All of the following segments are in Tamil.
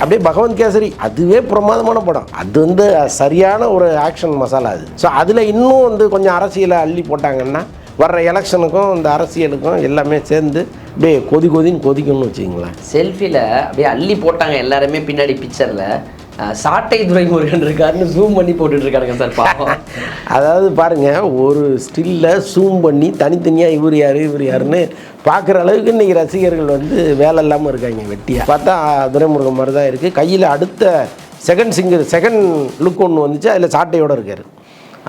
அப்படியே பகவந்த் கேசரி அதுவே பிரமாதமான படம். அது வந்து சரியான ஒரு ஆக்ஷன் மசாலா அது. ஸோ அதில் இன்னும் வந்து கொஞ்சம் அரசியலை அள்ளி போட்டாங்கன்னா வர்ற எலெக்ஷனுக்கும் இந்த அரசியலுக்கும் எல்லாமே சேர்ந்து அப்படியே கொதி கொதின்னு கொதிக்கணும்னு வச்சுக்கிங்களேன். செல்ஃபியில் அப்படியே அள்ளி போட்டாங்க எல்லாருமே பின்னாடி பிக்சரில் சாட்டை துரைமுருகன் இருக்காருன்னு ஜூம் பண்ணி போட்டுட்ருக்காருங்க சார் பாவம். அதாவது பாருங்கள் ஒரு ஸ்டில்ல ஜூம் பண்ணி தனித்தனியாக இவர் யார் இவர் யாருன்னு பார்க்குற அளவுக்கு இன்னைக்கு ரசிகர்கள் வந்து வேலை இல்லாமல் இருக்காங்க வெட்டியாக பார்த்தா துரைமுருகன் மாதிரி தான் இருக்குது கையில் அடுத்த செகண்ட் சிங்கர் செகண்ட் லுக் ஒன்று வந்துச்சு அதில் சாட்டையோடு இருக்கார்.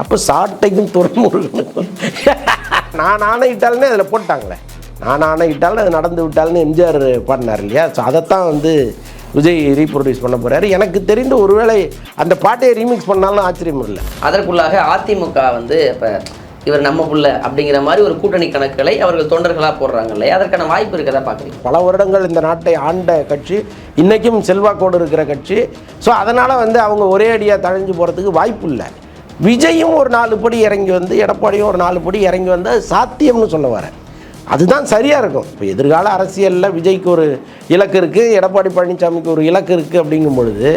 அப்போ சாட்டைக்கும் துறைமுருகனுக்கும் நான் ஆணையிட்டாலுமே அதில் போட்டாங்களே. நான் ஆணையிட்டாலும் அது நடந்து விட்டாலுன்னு எம்ஜிஆர் பாடினார் இல்லையா? ஸோ அதைத்தான் வந்து விஜய் ரீப்ரொடியூஸ் பண்ண போகிறாரு எனக்கு தெரிந்து ஒருவேளை அந்த பாட்டையை ரீமிக்ஸ் பண்ணாலும் ஆச்சரியம் இல்லை. அதற்குள்ளாக அதிமுக வந்து இப்போ இவர் நம்ம புள்ள அப்படிங்கிற மாதிரி ஒரு கூட்டணி கணக்குகளை அவர்கள் தொண்டர்களாக போடுறாங்க இல்லையா? அதற்கான வாய்ப்பு இருக்கதா பார்க்குறீங்க பல வருடங்கள் இந்த நாட்டை ஆண்ட கட்சி இன்றைக்கும் செல்வாக்கோடு இருக்கிற கட்சி. ஸோ அதனால் வந்து அவங்க ஒரே அடியாக தழைஞ்சு போகிறதுக்கு வாய்ப்பு இல்லை. விஜயும் ஒரு நாலு படி இறங்கி வந்து எடப்பாடியும் ஒரு நாலு படி இறங்கி வந்து சாத்தியம்னு சொல்ல வரேன் அதுதான் சரியாக இருக்கும். இப்போ எதிர்கால அரசியலில் விஜய்க்கு ஒரு இலக்கு இருக்குது எடப்பாடி பழனிசாமிக்கு ஒரு இலக்கு இருக்குது அப்படிங்கும் பொழுது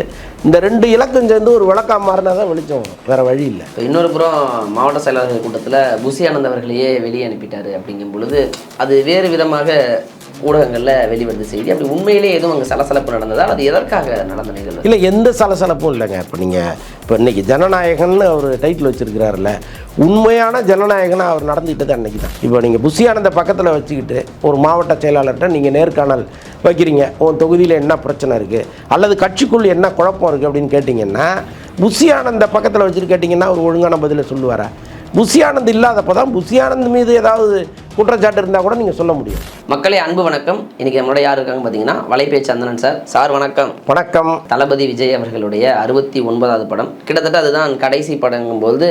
இந்த ரெண்டு இலக்கும் சேர்ந்து ஒரு விளக்கம் மாறினா தான் வெளிச்சம் வேறு வழி இல்லை. இப்போ இன்னொரு புறம் மாவட்ட செயலாளர்கள் கூட்டத்தில் புசி ஆனந்த் அவர்களையே வெளியே அனுப்பிட்டாரு அப்படிங்கும் பொழுது அது வேறு விதமாக ஊடகங்களில் வெளிவருது செய்தி. அப்படி உண்மையிலேயே எதுவும் அங்கே சலசலப்பு நடந்ததால் அது எதற்காக நடந்த நிகழ்வு? இல்லை எந்த சலசலப்பும் இல்லைங்க. இப்போ நீங்கள் இப்போ இன்னைக்கு ஜனநாயகன்னு அவர் டைட்டில் வச்சிருக்கிறாருல்ல உண்மையான ஜனநாயகனாக அவர் நடந்துக்கிட்டது அன்னைக்கு தான் இப்போ நீங்கள் புஷியானந்த பக்கத்தில் வச்சுக்கிட்டு ஒரு மாவட்ட செயலாளர்கிட்ட நீங்கள் நேர்காணல் வைக்கிறீங்க. உன் தொகுதியில் என்ன பிரச்சனை இருக்குது அல்லது கட்சிக்குள் என்ன குழப்பம் இருக்குது அப்படின்னு கேட்டிங்கன்னா புஷியானந்த பக்கத்தில் வச்சுட்டு கேட்டிங்கன்னா அவர் ஒழுங்கான பதிலை சொல்லுவாரா? புஷியானந்த் இல்லாதப்போ தான் புஷியானந்த் மீது ஏதாவது குற்றச்சாட்டு இருந்தால் கூட நீங்கள் சொல்ல முடியும். மக்களே அன்பு வணக்கம். இன்னைக்கு நம்மளோட யார் இருக்காங்க பார்த்தீங்கன்னா வலைபேச்சு சந்தனன் சார். சார் வணக்கம். வணக்கம். தளபதி விஜய் அவர்களுடைய அறுபத்தி ஒன்பதாவது படம். கிட்டத்தட்ட அதுதான் கடைசி படங்கும்போது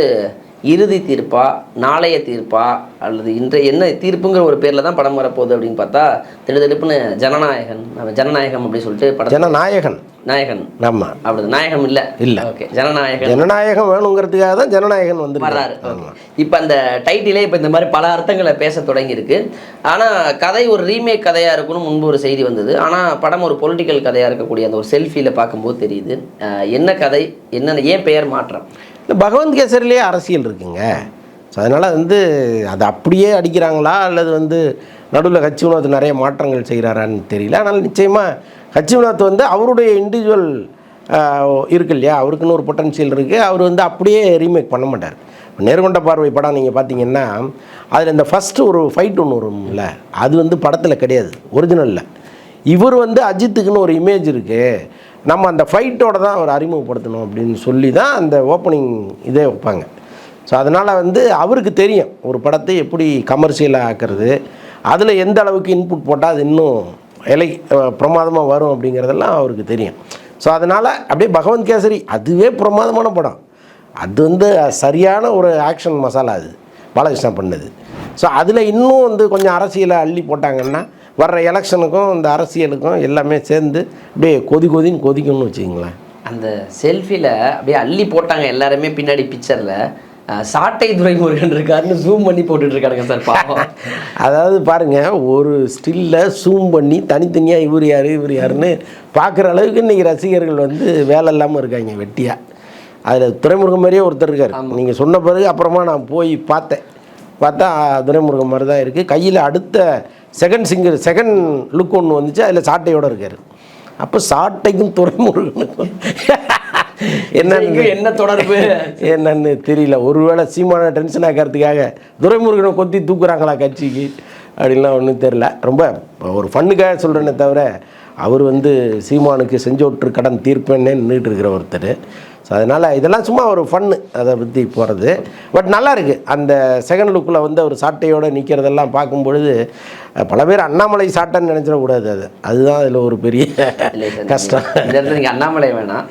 இறுதி தீர்ப்பா நாளைய தீர்ப்பா அல்லது இன்றைய என்ன தீர்ப்புங்கிற ஒரு பேரில் தான் படம் வரப்போகுது அப்படின்னு பார்த்தா திடுதிடுப்புன்னு ஜனநாயகன் ஜனநாயகம் அப்படின்னு சொல்லிட்டு படம் ஜனநாயகன். நாயகன். ஆமாம் அப்படி நாயகம் இல்லை. இல்ல. ஓகே ஜனநாயகன். ஜனநாயகம் வேணுங்கிறதுக்காக தான் ஜனநாயகன் வந்து வர்றாரு. இப்போ அந்த டைட்டிலே இப்போ இந்த மாதிரி பல அர்த்தங்களை பேச தொடங்கியிருக்கு. ஆனால் கதை ஒரு ரீமேக் கதையாக இருக்குன்னு முன்பு ஒரு செய்தி வந்தது. ஆனால் படம் ஒரு பொலிட்டிக்கல் கதையாக இருக்கக்கூடிய அந்த ஒரு செல்ஃபியில் பார்க்கும்போது தெரியுது. என்ன கதை என்ன ஏன் பெயர் மாற்றம்? இந்த பகவந்த் கேசரிலேயே அரசியல் இருக்குங்க. ஸோ அதனால் வந்து அதை அப்படியே அடிக்கிறாங்களா? அல்லது வந்து நடுவில் கட்சி வினோத் நிறைய மாற்றங்கள் செய்கிறாரான்னு தெரியல. ஆனால் நிச்சயமாக கட்சி வினோத் வந்து அவருடைய இண்டிவிஜுவல் இருக்கு இல்லையா? அவருக்குன்னு ஒரு பொட்டன்ஷியல் இருக்குது அவர் வந்து அப்படியே ரீமேக் பண்ண மாட்டார். நேர்கொண்ட பார்வை படம் நீங்கள் பார்த்தீங்கன்னா அதில் இந்த ஃபஸ்ட்டு ஒரு ஃபைட் ஒன்று வரும்ல அது வந்து படத்தில் கிடையாது. ஒரிஜினலில் இவர் வந்து அஜித்துக்குன்னு ஒரு இமேஜ் இருக்குது நம்ம அந்த ஃபைட்டோட தான் அவர் அறிமுகப்படுத்தணும் அப்படின்னு சொல்லி தான் அந்த ஓப்பனிங் இதே வைப்பாங்க. ஸோ அதனால் வந்து அவருக்கு தெரியும் ஒரு படத்தை எப்படி கமர்ஷியலாக ஆக்கிறது அதில் எந்த அளவுக்கு இன்புட் போட்டால் அது இன்னும் இலை பிரமாதமாக வரும் அப்படிங்கிறதெல்லாம் அவருக்கு தெரியும். ஸோ அதனால் அப்படியே பகவந்த் கேசரி அதுவே பிரமாதமான படம். அது வந்து சரியான ஒரு ஆக்ஷன் மசாலா அது. பாலகிருஷ்ணா பண்ணது. ஸோ அதில் இன்னும் வந்து கொஞ்சம் அரசியலை அள்ளி போட்டாங்கன்னா வர்ற எலெக்ஷனுக்கும் இந்த அரசியலுக்கும் எல்லாமே சேர்ந்து அப்படியே கொதி கொதின்னு கொதிக்கும்னு வச்சுங்களேன் அந்த செல்ஃபியில் அப்படியே அள்ளி போட்டாங்க எல்லாருமே பின்னாடி பிக்சரில் சாட்டை துரைமுருகன் இருக்காருன்னு ஜூம் பண்ணி போட்டுட்டு இருக்காருங்க சார் பாவம். அதாவது பாருங்க ஒரு ஸ்டில்ல ஜூம் பண்ணி தனித்தனியாக இவர் யார் இவர் யாருன்னு பார்க்குற அளவுக்கு இன்றைக்கி ரசிகர்கள் வந்து வேலை இல்லாமல் இருக்காங்க வெட்டியாக அதில் துரைமுருகன் மாதிரியே ஒருத்தர் இருக்கார். நீங்கள் சொன்ன பிறகு அப்புறமா நான் போய் பார்த்தேன். பார்த்தா துரைமுருகன் மாதிரி தான் இருக்குது கையில் அடுத்த செகண்ட் சிங்கர் செகண்ட் லுக் ஒன்று வந்துச்சு அதில் சாட்டையோடு இருக்கார். அப்போ சாட்டைக்கும் துரைமுருகனுக்கும் என்னன்னு என்ன தொடர்பு? என்னன்னு தெரியல. ஒருவேளை சீமான டென்ஷன் ஆக்கிறதுக்காக துரைமுருகனை கொத்தி தூக்குறாங்களா கட்சிக்கு? அப்படின்லாம் ஒன்றும் தெரில ரொம்ப ஒரு ஃபண்ணுக்காக சொல்கிறேனே தவிர அவர் வந்து சீமானுக்கு செஞ்சோற்று கடன் தீர்ப்பேன்னே நின்றுட்டு இருக்கிற ஒருத்தர். ஸோ அதனால் இதெல்லாம் சும்மா ஒரு ஃபன்னு அதை பற்றி போகிறது பட் நல்லா இருக்குது அந்த செகண்ட் லுக்கில் வந்து அவர் சாட்டையோடு நிற்கிறதெல்லாம் பார்க்கும் பொழுது அஹ், பல பேர் அண்ணாமலை சாட்டைன்னு நினச்சிடக்கூடாது அது. அதுதான் அதில் ஒரு பெரிய கஷ்டம். நீங்கள் அண்ணாமலை வேணாம்.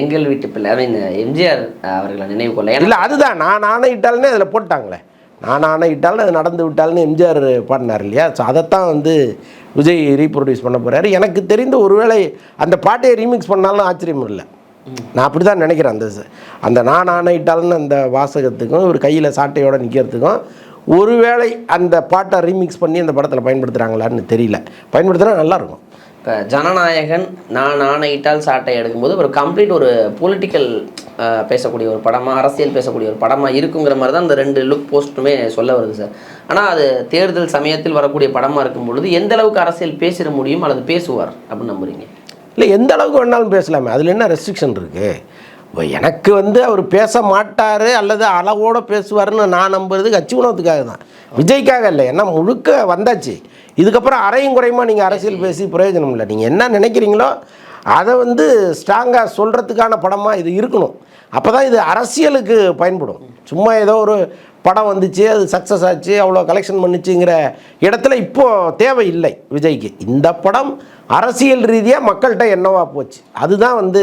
எங்கள் வீட்டு பிள்ளை ஐ மீன் எம்ஜிஆர் அவர்களை நினைவு கொள்ள. இல்லை அதுதான். நான் ஆணையிட்டால்னே அதில் போட்டாங்களே. நான் ஆணையிட்டாலும் அது நடந்து விட்டால்னு எம்ஜிஆர் பாடினார் இல்லையா? ஸோ அதைத்தான் வந்து விஜய் ரீப்ரொடியூஸ் பண்ண போகிறாரு எனக்கு தெரிந்த ஒருவேளை அந்த பாட்டையை ரீமிக்ஸ் பண்ணாலும் ஆச்சரியம் இல்லை நான் அப்படி தான் நினைக்கிறேன். அந்த அந்த நான் ஆணையிட்டாலும் அந்த வாசகத்துக்கும் ஒரு கையில் சாட்டையோடு நிற்கிறதுக்கும் ஒருவேளை அந்த பாட்டை ரீமிக்ஸ் பண்ணி அந்த படத்தில் பயன்படுத்துகிறாங்களான்னு தெரியல. பயன்படுத்தினா நல்லாயிருக்கும். இப்போ ஜனநாயகன் நான் ஆணையிட்டால் சாட்டை எடுக்கும்போது ஒரு கம்ப்ளீட் ஒரு பொலிட்டிக்கல் பேசக்கூடிய ஒரு படமாக அரசியல் பேசக்கூடிய ஒரு படமாக இருக்குங்கிற மாதிரி தான் இந்த ரெண்டு லுக் போஸ்ட்டுமே சொல்ல வருது சார் ஆனால் அது தேர்தல் சமயத்தில் வரக்கூடிய படமாக இருக்கும் பொழுது எந்த அளவுக்கு அரசியல் பேசிட முடியும் அல்லது பேசுவார் அப்படின்னு நம்புறீங்க? இல்லை எந்த அளவுக்கு வேணாலும் பேசலாமே. அதில் என்ன ரெஸ்ட்ரிக்ஷன் இருக்குது இப்போ எனக்கு வந்து அவர் பேச மாட்டார் அல்லது அளவோட பேசுவார்னு நான் நம்புறது கட்சி உணவத்துக்காக தான். விஜய்க்காக இல்லை ஏன்னா முழுக்க வந்தாச்சு. இதுக்கப்புறம் அரையும் குறையுமா நீங்கள் அரசியல் பேசி பிரயோஜனம் இல்லை. நீங்கள் என்ன நினைக்கிறீங்களோ அதை வந்து ஸ்ட்ராங்காக சொல்கிறதுக்கான படமாக இது இருக்கணும். அப்போ தான் இது அரசியலுக்கு பயன்படும். சும்மா ஏதோ ஒரு படம் வந்துச்சு அது சக்ஸஸ் ஆச்சு அவ்வளோ கலெக்ஷன் பண்ணுச்சுங்கிற இடத்துல இப்போது தேவை இல்லை விஜய்க்கு. இந்த படம் அரசியல் ரீதியாக மக்கள்கிட்ட என்னவா போச்சு? அதுதான் வந்து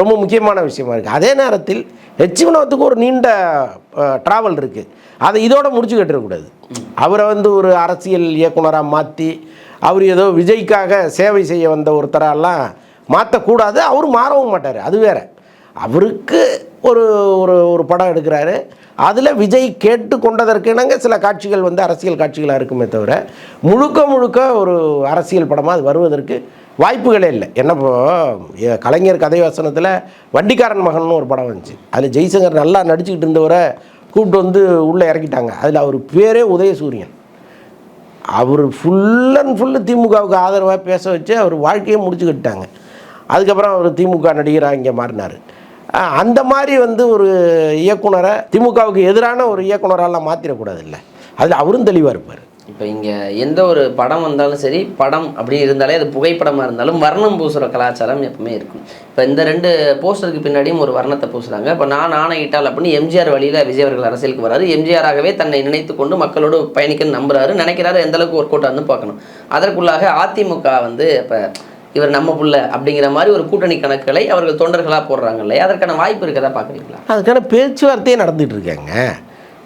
ரொம்ப முக்கியமான விஷயமா இருக்குது அதே நேரத்தில் ஹெச் வினோத்துக்கு ஒரு நீண்ட ட்ராவல் இருக்குது அதை இதோட முடிச்சு கட்டிடக்கூடாது அவரை வந்து ஒரு அரசியல் இயக்குனராக மாற்றி அவர் ஏதோ விஜய்க்காக சேவை செய்ய வந்த ஒருத்தரெல்லாம் மாற்றக்கூடாது அவர் மாறவும் மாட்டார். அது வேறு. அவருக்கு ஒரு ஒரு ஒரு படம் எடுக்கிறாரு. அதில் விஜய் கேட்டு கொண்டதற்கிணங்க சில காட்சிகள் வந்து அரசியல் காட்சிகளாக இருக்குமே தவிர முழுக்க முழுக்க ஒரு அரசியல் படமாக அது வருவதற்கு வாய்ப்புகளே இல்லை. என்ன கலைஞர் கதை வசனத்தில் வண்டிக்காரன் மகன் ஒரு படம் வந்துச்சு. அதில் ஜெய்சங்கர் நல்லா நடிச்சுக்கிட்டு இருந்தவரை கூப்பிட்டு வந்து உள்ளே இறக்கிட்டாங்க. அதில் அவர் பேரே உதயசூரியன். அவர் ஃபுல் அண்ட் ஃபுல்லு திமுகவுக்கு ஆதரவாக பேச வச்சு அவர் வாழ்க்கையை முடிச்சுக்கிட்டாங்க. அதுக்கப்புறம் அவர் திமுக நடிகராக இங்கே மாறினார். அந்த மாதிரி வந்து ஒரு இயக்குனரை திமுகவுக்கு எதிரான ஒரு இயக்குனராலாம் மாற்றிடக்கூடாது இல்லை அதில் அவரும் தெளிவாக இருப்பார். இப்போ இங்கே எந்த ஒரு படம் வந்தாலும் சரி படம் அப்படி இருந்தாலே அது புகைப்படமாக இருந்தாலும் வர்ணம் பூசுகிற கலாச்சாரம் எப்பவுமே இருக்கும். இப்போ இந்த ரெண்டு போஸ்டருக்கு பின்னாடியும் ஒரு வர்ணத்தை பூசுகிறாங்க இப்போ நான் ஆணையிட்டால் அப்படின்னு எம்ஜிஆர் வழியில் விஜய் அவர்கள் அரசியலுக்கு வராரு. எம்ஜிஆராகவே தன்னை நினைத்து கொண்டு மக்களோடு பயணிக்கன்னு நம்புறாரு. நினைக்கிறாரு எந்தளவுக்கு ஒர்க் அவுட் வந்து பார்க்கணும். அதற்குள்ளாக அதிமுக வந்து இப்போ இவர் நம்ம புள்ள அப்படிங்கிற மாதிரி ஒரு கூட்டணி கணக்குகளை அவர்கள் தொண்டர்களாக போடுறாங்க இல்லையா அதற்கான வாய்ப்பு இருக்கதா பார்க்குறீங்களா? அதுக்கான பேச்சுவார்த்தையே நடந்துகிட்டு இருக்காங்க.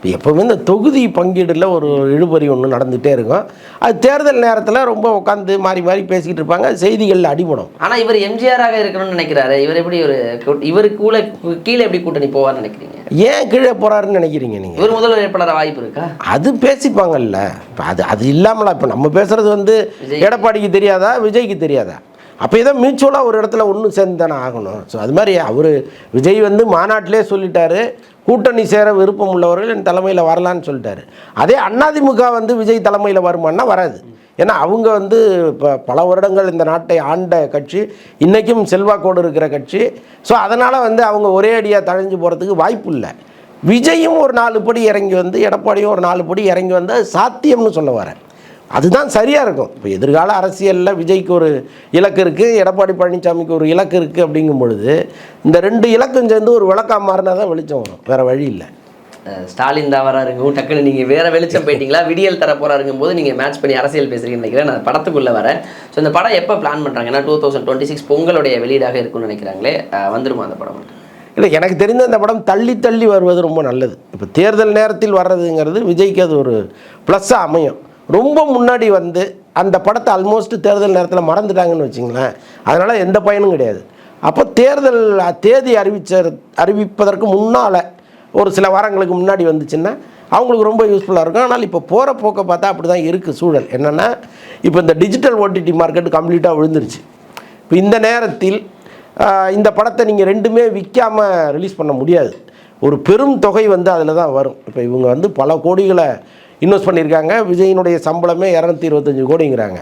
இப்போ எப்போவுமே இந்த தொகுதி பங்கீடுல ஒரு இழுபறி ஒன்று நடந்துகிட்டே இருக்கும். அது தேர்தல் நேரத்தில் ரொம்ப உட்காந்து மாறி மாறி பேசிக்கிட்டு இருப்பாங்க. செய்திகளில் அடிபடும். ஆனால் இவர் எம்ஜிஆராக இருக்கணும்னு நினைக்கிறாரு. இவர் எப்படி ஒரு இவருக்கு கூட கீழே எப்படி கூட்டணி போவார்னு நினைக்கிறீங்க? ஏன் கீழே போகிறாருன்னு நினைக்கிறீங்க நீங்கள் இவர் முதல்வர் வேட்பாளர் வாய்ப்பு இருக்கா? அது பேசிப்பாங்கல்ல. இப்போ அது அது இல்லாமலா இப்போ நம்ம பேசுறது வந்து. எடப்பாடிக்கு தெரியாதா விஜய்க்கு தெரியாதா? அப்போ ஏதோ மியூச்சுவலாக ஒரு இடத்துல ஒன்று சேர்ந்து தானே ஆகணும். ஸோ அது மாதிரி அவர் விஜய் வந்து மாநாட்டிலே சொல்லிட்டாரு கூட்டணி சேர விருப்பம் உள்ளவர்கள் என் தலைமையில் வரலான்னு சொல்லிட்டாரு. அதே அண்ணாதிமுக வந்து விஜய் தலைமையில் வருமானா வராது. ஏன்னா அவங்க வந்து இப்போ பல வருடங்கள் இந்த நாட்டை ஆண்ட கட்சி இன்றைக்கும் செல்வாக்கோடு இருக்கிற கட்சி. ஸோ அதனால் வந்து அவங்க ஒரே அடியாக தழைஞ்சு போகிறதுக்கு வாய்ப்பு இல்லை. விஜயும் ஒரு நாலு படி இறங்கி வந்து எடப்பாடியும் ஒரு நாலு படி இறங்கி வந்து சாத்தியம்னு சொல்ல வரேன் அதுதான் சரியாக இருக்கும். இப்போ எதிர்கால அரசியலில் விஜய்க்கு ஒரு இலக்கு இருக்குது எடப்பாடி பழனிசாமிக்கு ஒரு இலக்கு இருக்குது அப்படிங்கும் பொழுது இந்த ரெண்டு இலக்கும் சேர்ந்து ஒரு விளக்கம் மாறினா தான் வெளிச்சம் வரும். வேறு வழி இல்லை. ஸ்டாலின் தான் வராருங்க. டக்குன்னு நீங்கள் வேற வெளிச்சம் போயிட்டீங்களா? விடியல் தர போறாருங்கும் போது நீங்கள் மேட்ச் பண்ணி அரசியல் பேசுறீங்கன்னு நினைக்கிறேன். நான் படத்துக்குள்ளே வரேன். ஸோ இந்த படம் எப்போ பிளான் பண்ணுறாங்க ஏன்னா டூ தௌசண்ட் டுவெண்ட்டி சிக்ஸ் பொங்கலுடைய வெளியீடாக இருக்கும்னு நினைக்கிறாங்களே. வந்துருமா அந்த படம்? இல்லை எனக்கு தெரிந்த இந்த படம் தள்ளி தள்ளி வருவது ரொம்ப நல்லது. இப்போ தேர்தல் நேரத்தில் வர்றதுங்கிறது விஜய்க்கு அது ஒரு ப்ளஸ்ஸாக அமையும். ரொம்ப முன்னாடி வந்து அந்த படத்தை ஆல்மோஸ்ட் தேர்தல் நேரத்தில் மறந்துட்டாங்கன்னு வச்சுங்களேன். அதனால் எந்த பயனும் கிடையாது. அப்போ தேர்தல் தேதி அறிவிச்ச அறிவிப்பதற்கு முன்னால் ஒரு சில வாரங்களுக்கு முன்னாடி வந்துச்சுன்னா அவங்களுக்கு ரொம்ப யூஸ்ஃபுல்லாக இருக்கும். ஆனால் இப்போ போகிற போக்கை பார்த்தா அப்படி தான் இருக்குது சூழல். என்னென்னா இப்போ இந்த டிஜிட்டல் ஓடிடி மார்க்கெட் கம்ப்ளீட்டாக விழுந்துருச்சு. இப்போ இந்த நேரத்தில் இந்த படத்தை நீங்கள் ரெண்டுமே விற்காமல் ரிலீஸ் பண்ண முடியாது. ஒரு பெரும் தொகை வந்து அதில் தான் வரும். இப்போ இவங்க வந்து பல கோடிகளை இன்வெஸ்ட் பண்ணியிருக்காங்க. விஜயினுடைய சம்பளமே இரநூத்தி இருபத்தஞ்சி கோடிங்கிறாங்க.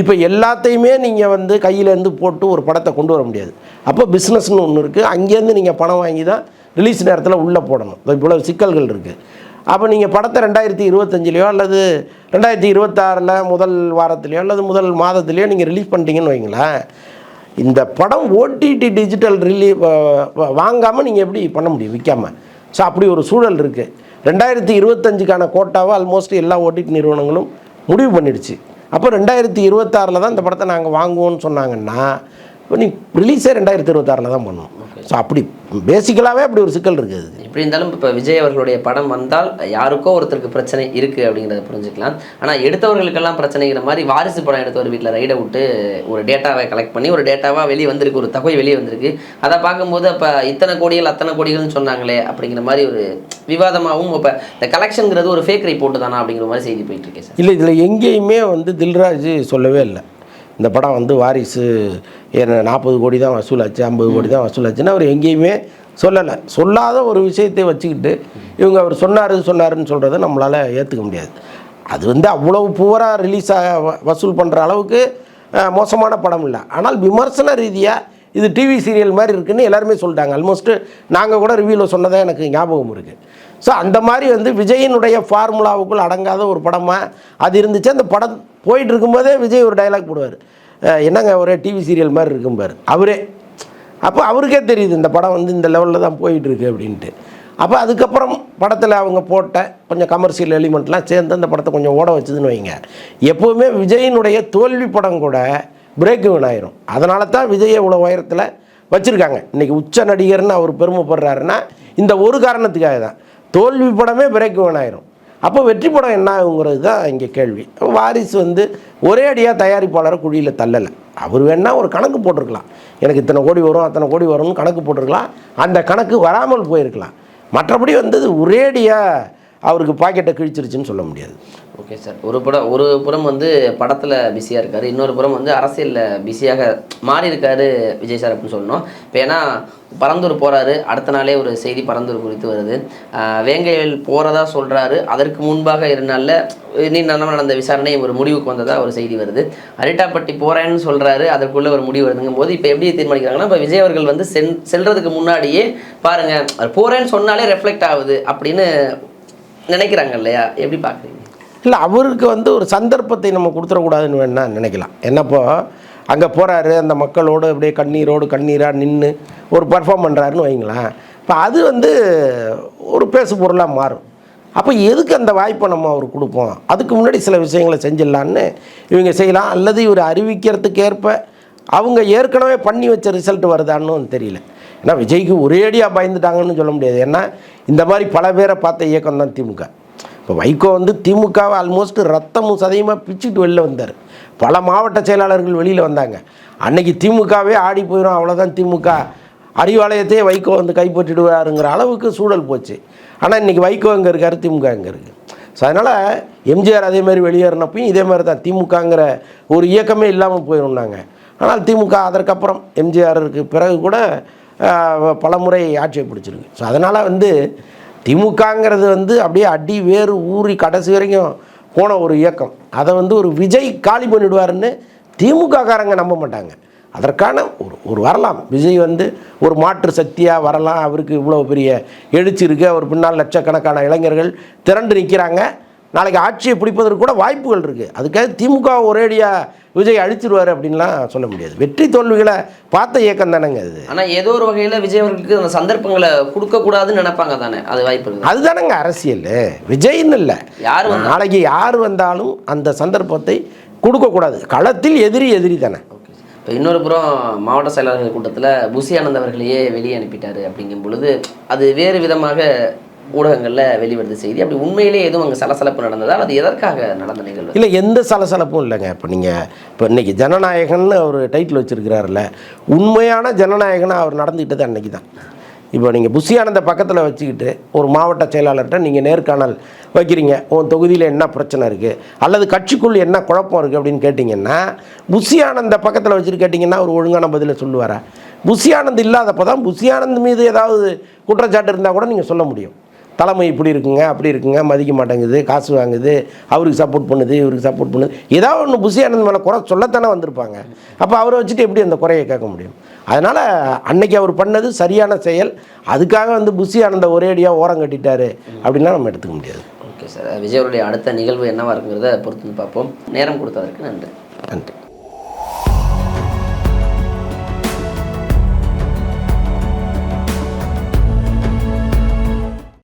இப்போ எல்லாத்தையுமே நீங்கள் வந்து கையிலேருந்து போட்டு ஒரு படத்தை கொண்டு வர முடியாது. அப்போ பிஸ்னஸ்னு ஒன்று இருக்குது அங்கேருந்து நீங்கள் பணம் வாங்கி தான் ரிலீஸ் நேரத்தில் உள்ளே போடணும். இவ்வளோ சிக்கல்கள் இருக்குது அப்போ நீங்கள் படத்தை ரெண்டாயிரத்தி இருபத்தஞ்சிலையோ அல்லது ரெண்டாயிரத்தி இருபத்தாறில் முதல் வாரத்துலையோ அல்லது முதல் மாதத்துலையோ நீங்கள் ரிலீஸ் பண்ணிட்டீங்கன்னு வைங்களேன். இந்த படம் ஓடிடி டிஜிட்டல் ரிலீ வாங்காமல் நீங்கள் எப்படி பண்ண முடியும்? விற்காம ஸோ அப்படி ஒரு சூழல் இருக்குது ரெண்டாயிரத்தி இருபத்தஞ்சுக்கான கோட்டாவை ஆல்மோஸ்ட் எல்லா ஓடிடி நிறுவனங்களும் முடிவு பண்ணிடுச்சு. அப்போ ரெண்டாயிரத்தி இருபத்தாறில் தான் இந்த படத்தை நாங்கள் வாங்குவோம்னு சொன்னாங்கன்னா இப்போ நீ ரிலீஸே ரெண்டாயிரத்தி இருபத்தாறில் தான் பண்ணுவோம் ஸோ அப்படி பேசிக்கலாகவே அப்படி ஒரு சிக்கல் இருக்குது எப்படி இருந்தாலும் இப்போ விஜய் அவர்களுடைய படம் வந்தால் யாருக்கோ ஒருத்தருக்கு பிரச்சனை இருக்குது அப்படிங்கிறத புரிஞ்சுக்கலாம். ஆனால் எடுத்தவர்களுக்கெல்லாம் பிரச்சனைங்கிற மாதிரி வாரிசு படம் எடுத்தவர் வீட்டில் ரைடை விட்டு ஒரு டேட்டாவை கலெக்ட் பண்ணி ஒரு டேட்டாவாக வெளியே வந்திருக்கு ஒரு தொகை வெளியே வந்திருக்கு. அதை பார்க்கும்போது அப்போ இத்தனை கோடிகள் அத்தனை கோடிகள்னு சொன்னாங்களே அப்படிங்கிற மாதிரி ஒரு விவாதமாகவும் இப்போ இந்த கலெக்ஷனுங்கிறது ஒரு ஃபேக் ரிப்போர்ட் தானா அப்படிங்கிற மாதிரி செய்தி போயிட்டு இருக்கேன் சார். இல்லை இதில் எங்கேயுமே வந்து தில்ராஜ் சொல்லவே இல்லை. இந்த படம் வந்து வாரிசு என்ன நாற்பது கோடி தான் வசூலாச்சு ஐம்பது கோடி தான் வசூலாச்சுன்னு அவர் எங்கேயுமே சொல்லலை. சொல்லாத ஒரு விஷயத்தை வச்சுக்கிட்டு இவங்க அவர் சொன்னார் சொன்னாருன்னு சொல்கிறத நம்மளால் ஏற்றுக்க முடியாது. அது வந்து அவ்வளவு புவராக ரிலீஸ் ஆக வசூல் பண்ணுற அளவுக்கு மோசமான படம் இல்லை. ஆனால் விமர்சன ரீதியாக இது டிவி சீரியல் மாதிரி இருக்குன்னு எல்லாருமே சொல்லிட்டாங்க. ஆல்மோஸ்ட்டு நாங்கள் கூட ரிவ்யூவில் சொன்னதாக எனக்கு ஞாபகம் இருக்குது ஸோ அந்த மாதிரி வந்து விஜயினுடைய ஃபார்முலாவுக்குள் அடங்காத ஒரு படமாக அது இருந்துச்சு. அந்த படம் போயிட்டு இருக்கும்போதே விஜய் ஒரு டைலாக் போடுவார். என்னங்க ஒரே டிவி சீரியல் மாதிரி இருக்கும்பார் அவரே அப்போ அவருக்கே தெரியுது இந்த படம் வந்து இந்த லெவலில் தான் போயிட்டுருக்கு அப்படின்ட்டு. அப்போ அதுக்கப்புறம் படத்தில் அவங்க போட்ட கொஞ்சம் கமர்ஷியல் எலிமெண்ட்லாம் சேர்ந்து அந்த படத்தை கொஞ்சம் ஓட வச்சதுன்னு வைங்க. எப்போவுமே விஜயினுடைய தோல்வி படம் கூட பிரேக் ஆயிரும். அதனால தான் விஜயை இவ்வளோ உயரத்தில் வச்சுருக்காங்க. இன்றைக்கி உச்ச நடிகர்னு அவர் பெருமைப்படுறாருன்னா இந்த ஒரு காரணத்துக்காக தான். தோல்வி படமே பிரேக் ஆயிரும். அப்போ வெற்றி படம் என்ன ஆகுங்கிறது தான் இங்கே கேள்வி. வாரிசு வந்து ஒரே அடியாக தயாரிப்பாளரை குழியில் தள்ளலை. அவர் வேணால் ஒரு கணக்கு போட்டிருக்கலாம். எனக்கு இத்தனை கோடி வரும் அத்தனை கோடி வரும்னு கணக்கு போட்டிருக்கலாம். அந்த கணக்கு வராமல் போயிருக்கலாம். மற்றபடி வந்தது ஒரேடியாக அவருக்கு பாக்கெட்டை கிழிச்சிருச்சுன்னு சொல்ல முடியாது. ஓகே சார் ஒரு படம் ஒரு புறம் வந்து படத்தில் பிஸியாக இருக்காரு. இன்னொரு புறம் வந்து அரசியலில் பிஸியாக மாறி இருக்காரு விஜய் சார் அப்படின்னு சொல்லணும். இப்போ ஏன்னா பரந்தூர் போகிறாரு அடுத்த நாளே ஒரு செய்தி பரந்தூர் குறித்து வருது. வேங்கையில் போகிறதா சொல்கிறாரு அதற்கு முன்பாக இரு நாளில் நீ நம்ம நடந்த விசாரணை ஒரு முடிவுக்கு வந்ததாக ஒரு செய்தி வருது. அரிட்டாப்பட்டி போகிறேன்னு சொல்கிறாரு அதற்குள்ளே ஒரு முடிவு வருதுங்கும் போது இப்போ எப்படி தீர்மானிக்கிறாங்கன்னா இப்போ விஜய் அவர்கள் வந்து சென் செல்றதுக்கு முன்னாடியே பாருங்கள் போகிறேன்னு சொன்னாலே ரெஃப்ளெக்ட் ஆகுது அப்படின்னு நினைக்கிறாங்க இல்லையா? எப்படி பார்க்குறீங்க இல்லை அவருக்கு வந்து ஒரு சந்தர்ப்பத்தை நம்ம கொடுத்துடக்கூடாதுன்னு வேணா நினைக்கலாம். என்னப்போ அங்கே போகிறாரு அந்த மக்களோடு அப்படியே கண்ணீரோடு கண்ணீராக நின்று ஒரு பர்ஃபார்ம் பண்ணுறாருன்னு வைங்களேன். இப்போ அது வந்து ஒரு பேசு பொருளாக மாறும். அப்போ எதுக்கு அந்த வாய்ப்பை நம்ம அவர் கொடுப்போம்? அதுக்கு முன்னாடி சில விஷயங்களை செஞ்சிடலான்னு இவங்க செய்யலாம். அல்லது இவர் அறிவிக்கிறதுக்கு ஏற்ப அவங்க ஏற்கனவே பண்ணி வச்ச ரிசல்ட் வருதான்னு தெரியல. ஏன்னா விஜய்க்கு ஒரேடியாக பயந்துட்டாங்கன்னு சொல்ல முடியாது. ஏன்னா இந்த மாதிரி பல பேரை பார்த்த இயக்கம் தான் திமுக. இப்போ வைகோ வந்து திமுகவை ஆல்மோஸ்ட் ரத்தமும் சதையுமாக பிச்சுட்டு வெளில வந்தார். பல மாவட்ட செயலாளர்கள் வெளியில் வந்தாங்க. அன்னைக்கு திமுகவே ஆடி போயிடும் அவ்வளோதான் திமுக. அறிவாலயத்தையே வைகோ வந்து கைப்பற்றிடுவாருங்கிற அளவுக்கு சூழல் போச்சு. ஆனால் இன்றைக்கி வைகோ அங்கே இருக்கார்? திமுக அங்கே இருக்குது ஸோ அதனால் எம்ஜிஆர் அதே மாதிரி வெளியேறினப்பையும் இதே மாதிரி தான் திமுகங்கிற ஒரு இயக்கமே இல்லாமல் போயிடும்னாங்க ஆனால் திமுக அதற்கப்புறம் எம்ஜிஆருக்கு பிறகு கூட பல முறை ஆட்சியை பிடிச்சிருக்கு. ஸோ அதனால் வந்து திமுகங்கிறது வந்து அப்படியே அடி வேறு ஊறி கடைசி வரைக்கும் போன ஒரு இயக்கம். அதை வந்து ஒரு விஜய் காலி பண்ணிடுவாருன்னு திமுககாரங்க நம்ப மாட்டாங்க. அதற்கான ஒரு ஒரு வரலாம். விஜய் வந்து ஒரு மாற்று சக்தியாக வரலாம். அவருக்கு இவ்வளோ பெரிய எழுச்சி இருக்குது அவர் பின்னால் லட்சக்கணக்கான இளைஞர்கள் திரண்டு நிற்கிறாங்க. நாளைக்கு ஆட்சியை பிடிப்பதற்கு கூட வாய்ப்புகள் இருக்குது அதுக்காக திமுக ஒரேடியாக விஜய் அழிச்சிருவார் அப்படின்லாம் சொல்ல முடியாது. வெற்றி தோல்விகளை பார்த்த இயக்கம் தானேங்க அது. ஆனா ஏதோ ஒரு வகையில விஜய் அவர்களுக்கு அந்த சந்தர்ப்பங்களை கொடுக்க கூடாதுன்னு நினைப்பாங்க தானே? அது வாய்ப்பு அதுதானங்க அரசியல். விஜய்ன்னு இல்லை. யார் நாளைக்கு யார் வந்தாலும் அந்த சந்தர்ப்பத்தை கொடுக்கக்கூடாது. களத்தில் எதிரி எதிரி தானே. இப்போ இன்னொரு புறம் மாவட்ட செயலாளர்கள் கூட்டத்தில் புசி ஆனந்த் அவர்களையே வெளியே அனுப்பிட்டாரு அப்படிங்கும் பொழுது அது வேறு விதமாக ஊடகங்களில் வெளிவருது செய்தி. அப்படி உண்மையிலேயே எதுவும் அங்கே சலசலப்பு நடந்ததால் அது எதற்காக நடந்த நிகழ்வு? இல்லை எந்த சலசலப்பும் இல்லைங்க. இப்போ நீங்கள் இப்போ இன்னைக்கு ஜனநாயகன்னு அவர் டைட்டில் வச்சுருக்கிறாருல உண்மையான ஜனநாயகனாக அவர் நடந்துக்கிட்டது அன்றைக்கி தான் இப்போ நீங்கள் புஷியானந்த பக்கத்தில் வச்சுக்கிட்டு ஒரு மாவட்ட செயலாளர்கிட்ட நீங்கள் நேர்காணல் வைக்கிறீங்க. உன் தொகுதியில் என்ன பிரச்சனை இருக்குது அல்லது கட்சிக்குள் என்ன குழப்பம் இருக்குது அப்படின்னு கேட்டிங்கன்னா புஷியானந்த பக்கத்தில் வச்சுட்டு கேட்டிங்கன்னா ஒரு ஒழுங்கான பதிலை சொல்லுவாரா? புஷியானந்த் இல்லாதப்போ தான் புஷியானந்த் மீது ஏதாவது குற்றச்சாட்டு இருந்தால் கூட நீங்கள் சொல்ல முடியும். தலைமை இப்படி இருக்குங்க அப்படி இருக்குங்க மதிக்க மாட்டேங்குது காசு வாங்குது அவருக்கு சப்போர்ட் பண்ணுது இவருக்கு சப்போர்ட் பண்ணுது. ஏதாவது ஒன்று புசி ஆனந்த் மேலே குறை சொல்லத்தானே வந்திருப்பாங்க. அப்போ அவரை வச்சுட்டு எப்படி அந்த குறையை கேட்க முடியும்? அதனால் அன்னைக்கு அவர் பண்ணது சரியான செயல். அதுக்காக வந்து புசி ஆனந்த ஒரேடியாக ஓரம் கட்டிட்டாரு அப்படின்லாம் நம்ம எடுத்துக்க முடியாது. Okay sir. விஜய் அவருடைய அடுத்த நிகழ்வு என்னவா இருக்குங்கிறத பொறுத்து பார்ப்போம். நேரம் கொடுத்ததற்கு நன்றி. நன்றி.